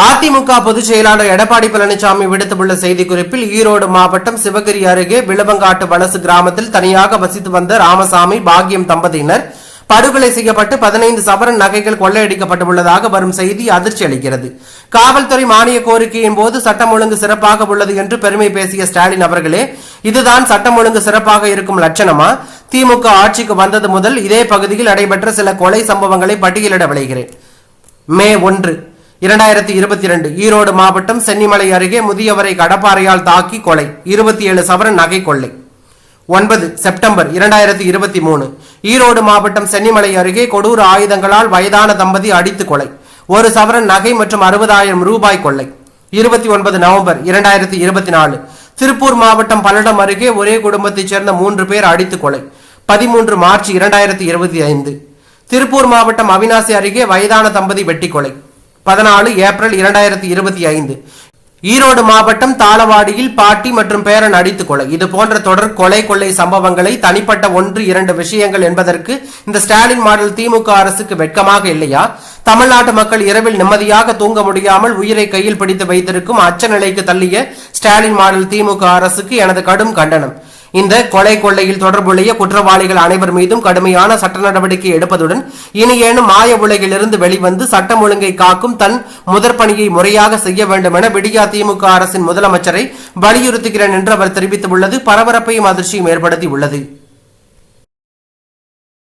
அதிமுக பொதுச் செயலாளர் எடப்பாடி பழனிசாமி விடுத்துள்ள செய்திக்குறிப்பில் ஈரோடு மாவட்டம் சிவகிரி அருகே விளவங்காட்டு வலசு கிராமத்தில் தனியாக வசித்து வந்த ராமசாமி பாக்கியம் தம்பதியினர் படுகொலை செய்யப்பட்டு பதினைந்து சவரன் நகைகள் கொள்ளையடிக்கப்பட்டுள்ளதாக வரும் செய்தி அதிர்ச்சி அளிக்கிறது. காவல்துறை மானிய கோரிக்கையின் போது சட்டம் ஒழுங்கு சிறப்பாக உள்ளது என்று பெருமை பேசிய ஸ்டாலின் அவர்களே இதுதான் சட்டம் ஒழுங்கு சிறப்பாக இருக்கும் லட்சணமா? திமுக ஆட்சிக்கு வந்தது முதல் இதே பகுதியில் நடைபெற்ற சில கொலை சம்பவங்களை பட்டியலிட விளைகிறேன் மே ஒன்று. இரண்டாயிரத்தி இருபத்தி இரண்டு ஈரோடு மாவட்டம் சென்னிமலை அருகே முதியவரை கடப்பாறையால் தாக்கி கொலை. இருபத்தி ஏழு சவரன் நகை கொள்ளை. ஒன்பது செப்டம்பர் இரண்டாயிரத்தி இருபத்தி மூணு ஈரோடு மாவட்டம் சென்னிமலை அருகே கொடூர ஆயுதங்களால் வயதான தம்பதி அடித்து கொலை. ஒரு சவரன் நகை மற்றும் அறுபதாயிரம் ரூபாய் கொள்ளை. இருபத்தி ஒன்பது நவம்பர் இரண்டாயிரத்தி இருபத்தி நாலு திருப்பூர் மாவட்டம் பல்லடம் அருகே ஒரே குடும்பத்தைச் சேர்ந்த மூன்று பேர் அடித்து கொலை. பதிமூன்று மார்ச் இரண்டாயிரத்தி இருபத்தி ஐந்து திருப்பூர் மாவட்டம் அவினாசி அருகே வயதான தம்பதி வெட்டி கொலை. பதினாலு ஏப்ரல் இரண்டாயிரத்தி இருபத்தி ஐந்து. ஈரோடு மாவட்டம் தாளவாடியில் பாட்டி மற்றும் பேரன் அடித்து கொலை. இது போன்ற தொடர் கொலை கொள்ளை சம்பவங்களை தனிப்பட்ட ஒன்று இரண்டு விஷயங்கள் என்பதற்கு இந்த ஸ்டாலின் மாடல் திமுக அரசுக்கு வெட்கமாக இல்லையா? தமிழ்நாட்டு மக்கள் இரவில் நிம்மதியாக தூங்க முடியாமல் உயிரை கையில் பிடித்து வைத்திருக்கும் அச்ச நிலைக்கு தள்ளிய ஸ்டாலின் மாடல் திமுக அரசுக்கு எனது கடும் கண்டனம். இந்த கொலை கொள்ளையில் தொடர்புடைய குற்றவாளிகள் அனைவர் மீதும் கடுமையான சட்ட நடவடிக்கை எடுப்பதுடன் இனியேனும் மாய உலகிலிருந்து வெளிவந்து சட்டம் ஒழுங்கை காக்கும் தன் முதற்பணியை முறையாக செய்ய வேண்டும் என விடியா திமுக அரசின் முதலமைச்சரை வலியுறுத்துகிறேன் என்று அவர் தெரிவித்துள்ளது. பரபரப்பையும் அதிர்ச்சியும் ஏற்படுத்தி உள்ளது